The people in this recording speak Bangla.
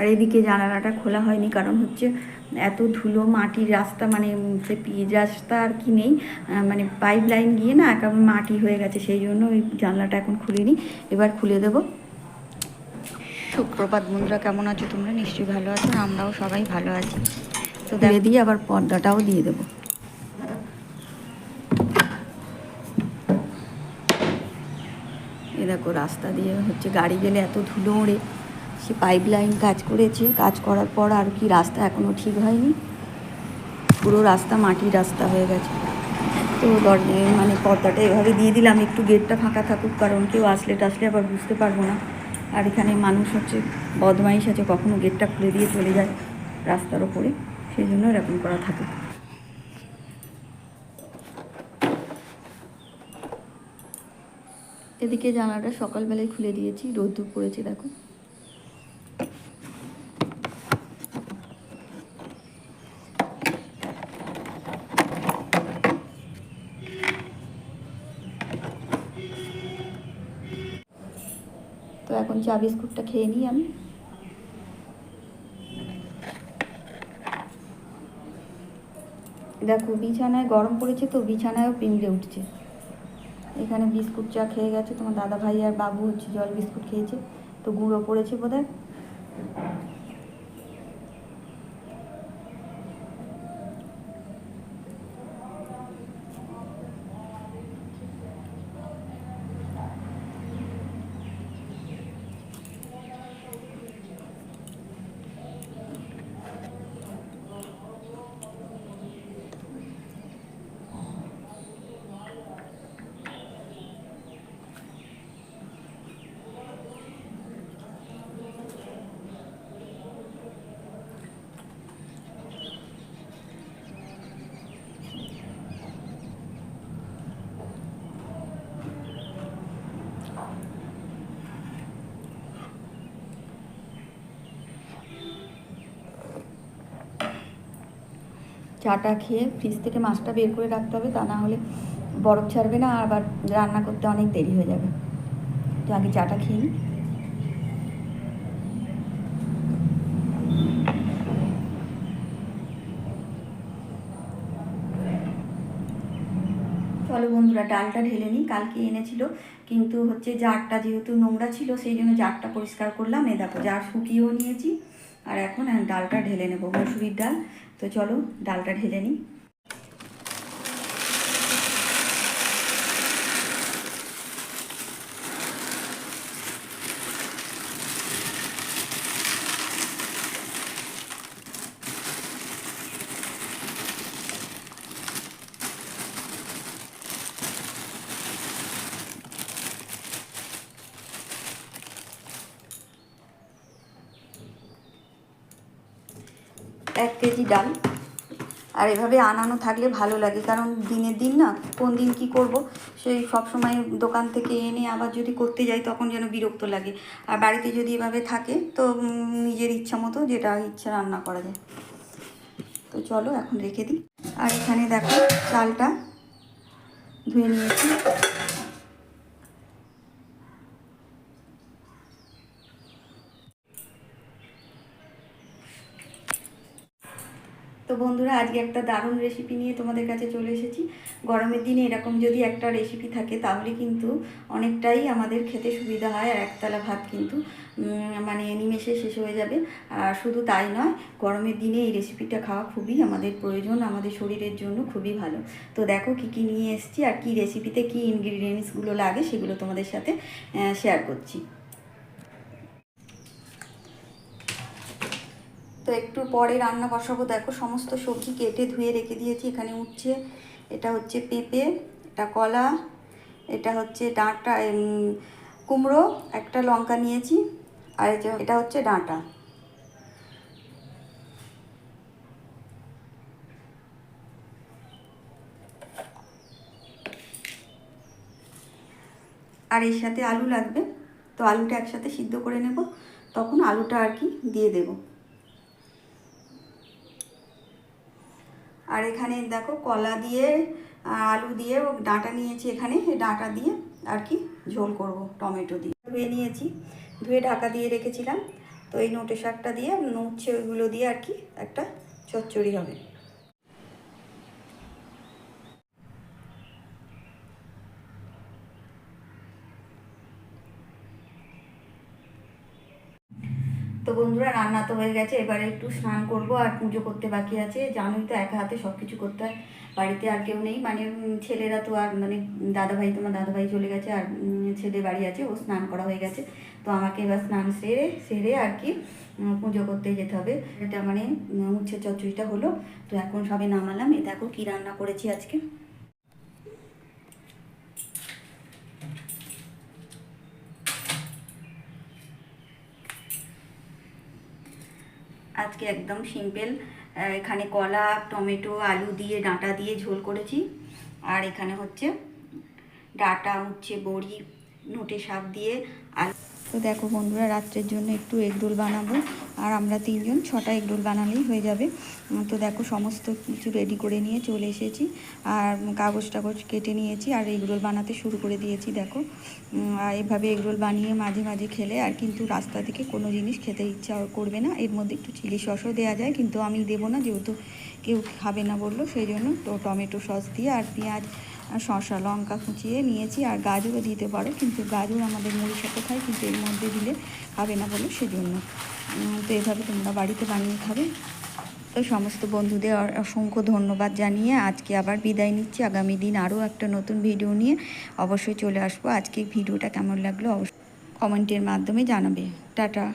আর এদিকে জানালাটা খোলা হয়নি কারণ হচ্ছে এত ধুলো মাটির রাস্তা মানে সে পিচ রাস্তা আর কি নেই। মানে পাইপ লাইন গিয়ে না একেবারে মাটি হয়ে গেছে সেই জন্য ওই জানলাটা এখন খুলিনি। এবার খুলে দেবো। সুপ্রভাত বন্ধুরা কেমন আছো তোমরা? নিশ্চয়ই ভালো আছো আমরাও সবাই ভালো আছি। তো দিয়ে দিয়ে আবার পর্দাটাও দিয়ে দেবো। এ দেখো রাস্তা দিয়ে হচ্ছে গাড়ি গেলে এত ধুলো ওড়ে। সে পাইপ লাইন কাজ করেছে। কাজ করার পর আর কি রাস্তা এখনও ঠিক হয়নি। পুরো রাস্তা মাটির রাস্তা হয়ে গেছে। তো দরজা মানে পর্দাটা এভাবে দিয়ে দিলাম, একটু গেটটা ফাঁকা থাকুক, কারণ কেউ আসলে টাসলে আবার বুঝতে পারব না। আর এখানে মানুষ হচ্ছে, বদমাইশ আছে, কখনো গেটটা খুলে দিয়ে চলে যায় রাস্তার ওপরে। সেই জন্য এরকম করা থাকে। এদিকে জানালাটা সকালবেলায় খুলে দিয়েছি, রোদ্দুর পড়েছে দেখো। এখন চা বিস্কুটটা খেয়ে নিই আমি। দেখো, বিছানায় গরম পড়েছে তো, বিছানায়ও পিমড়ে উঠছে। এখানে বিস্কুট চা খেয়ে গেছে তোমার দাদা ভাই আর বাবু হচ্ছে, জল বিস্কুট খেয়েছে। তো গুঁড়ো পড়েছে বোধহয়। চাটা খেয়ে ফ্রিজ থেকে মাছটা বের করে রাখতে হবে, তা না হলে বরফ ছাড়বে না, আবার রান্না করতে অনেক দেরি হয়ে যাবে। তো আগে চাটা খেয়ে চলো বন্ধুরা, ডালটা ঢেলে নিই। কালকে এনেছিল, কিন্তু হচ্ছে জারটা যেহেতু নোংরা ছিল, সেই জন্য জারটা পরিষ্কার করলাম। এ দেখো, জার শুকিয়েও নিয়েছি। আর এখন ডালটা ঢেলে নেব মসুরির ডাল। তো চলো ডালটা ঢেলে নিই। এক কেজি ডাল। আর এভাবে আনানো থাকলে ভালো লাগে, কারণ দিনের দিন না, কোন দিন কি করব? সেই সব সময় দোকান থেকে এনে আবার যদি করতে যাই, তখন যেন বিরক্ত লাগে। আর বাড়িতে যদি এভাবে থাকে, তো নিজের ইচ্ছা মতো যেটা ইচ্ছা রান্না করা যায়। তো চলো এখন রেখে দিই। আর এখানে দেখো চালটা ধুয়ে নিয়েছি। তো বন্ধুরা, আজকে একটা দারুণ রেসিপি নিয়ে তোমাদের কাছে চলে এসেছি। গরমের দিনে এরকম যদি একটা রেসিপি থাকে, তাহলে কিন্তু অনেকটাই আমাদের খেতে সুবিধা হয় আর একতলা ভাত কিন্তু মানে নিমেষে শেষ হয়ে যাবে। আর শুধু তাই নয়, গরমের দিনে এই রেসিপিটা খাওয়া খুবই আমাদের প্রয়োজন, আমাদের শরীরের জন্য খুবই ভালো। তো দেখো কি কি নিয়ে এসেছি আর কি রেসিপিতে কি ইনগ্রিডিয়েন্টসগুলো লাগে সেগুলো তোমাদের সাথে শেয়ার করছি। তো একটু পরে রান্না বসাবো। দেখো সমস্ত সবজি কেটে ধুয়ে রেখে দিয়েছি, এখানে উঠছে। এটা হচ্ছে পেঁপে, এটা কলা, এটা হচ্ছে ডাঁটা কুমড়ো, একটা লঙ্কা নিয়েছি, আর এটা হচ্ছে ডাঁটা। আর এর সাথে আলু লাগবে, তো আলুটা একসাথে সিদ্ধ করে নেব, তখন আলুটা আর কি দিয়ে দেবো। আর এখানে দেখো কলা দিয়ে আলু দিয়ে ডাঁটা নিয়েছি এখানে। ডাঁটা দিয়ে আর কি ঝোল করব, টমেটো দিয়ে। ধুয়ে নিয়েছি। ধুয়ে ঢাকা দিয়ে রেখেছিলাম। তো এই নোটে শাকটা দিয়ে নুচ্ছে ওইগুলো দিয়ে আর কি একটা চচ্চড়ি হবে তো বন্ধুরা, রান্না তো হয়ে গেছে, এবারে একটু স্নান করব আর পুজো করতে বাকি আছে। জানোই তো, একা হাতে সব কিছু করতে হয়। বাড়িতে আর কেউ নেই। মানে ছেলেরা তো আর মানে দাদাভাই, তোমার দাদাভাই চলে গেছে আর ছেলে বাড়ি আছে, ও স্নান করা হয়ে গেছে। তো আমাকে এবার স্নান সেরে সেরে আর কি পুজো করতে যেতে হবে। এটা মানে উচ্ছে চচ্চড়িটা হলো। তো এখন সবে নামালাম। এ দেখো কী রান্না করেছি আজকে। আজকে একদম সিম্পল এখানে কলা, টমেটো, আলু দিয়ে ডাঁটা দিয়ে ঝোল করেছি। আর এখানে হচ্ছে ডাঁটা উচ্ছে বড়ি, নোটে শাক দিয়ে আলু তো দেখো বন্ধুরা, রাত্রের জন্য একটু এগরোল বানাবো। আর আমরা তিনজন, ছটা এগরোল বানালেই হয়ে যাবে। তো দেখো সমস্ত কিছু রেডি করে নিয়ে চলে এসেছি। আর কাগজ টাগজ কেটে নিয়েছি আর এগরোল বানাতে শুরু করে দিয়েছি, দেখো। আর এভাবে এগরোল বানিয়ে মাঝে মাঝে খেলে আর কিন্তু রাস্তা থেকে কোনো জিনিস খেতে ইচ্ছা করবে না। এর মধ্যে একটু চিলি সসও দেওয়া যায়, কিন্তু আমি দেবো না, যেহেতু কেউ খাবে না বলল, সেই জন্য তো টমেটো সস দিয়ে আর পেঁয়াজ শসা, লঙ্কা কুচিয়ে নিয়েছি আর গাজরও দিতে পারো, কিন্তু গাজর আমাদের সাথে খাই কিন্তু এর মধ্যে দিলে খাবে না বলে সেজন্য। তো এভাবে তোমরা বাড়িতে বানিয়ে খাবে। তো সমস্ত বন্ধুদের অসংখ্য ধন্যবাদ জানিয়ে আজকে আবার বিদায় নিচ্ছি। আগামী দিন আরও একটা নতুন ভিডিও নিয়ে অবশ্যই চলে আসব। আজকে ভিডিওটা কেমন লাগল অবশ্যই কমেন্টের মাধ্যমে জানাবে। টাটা।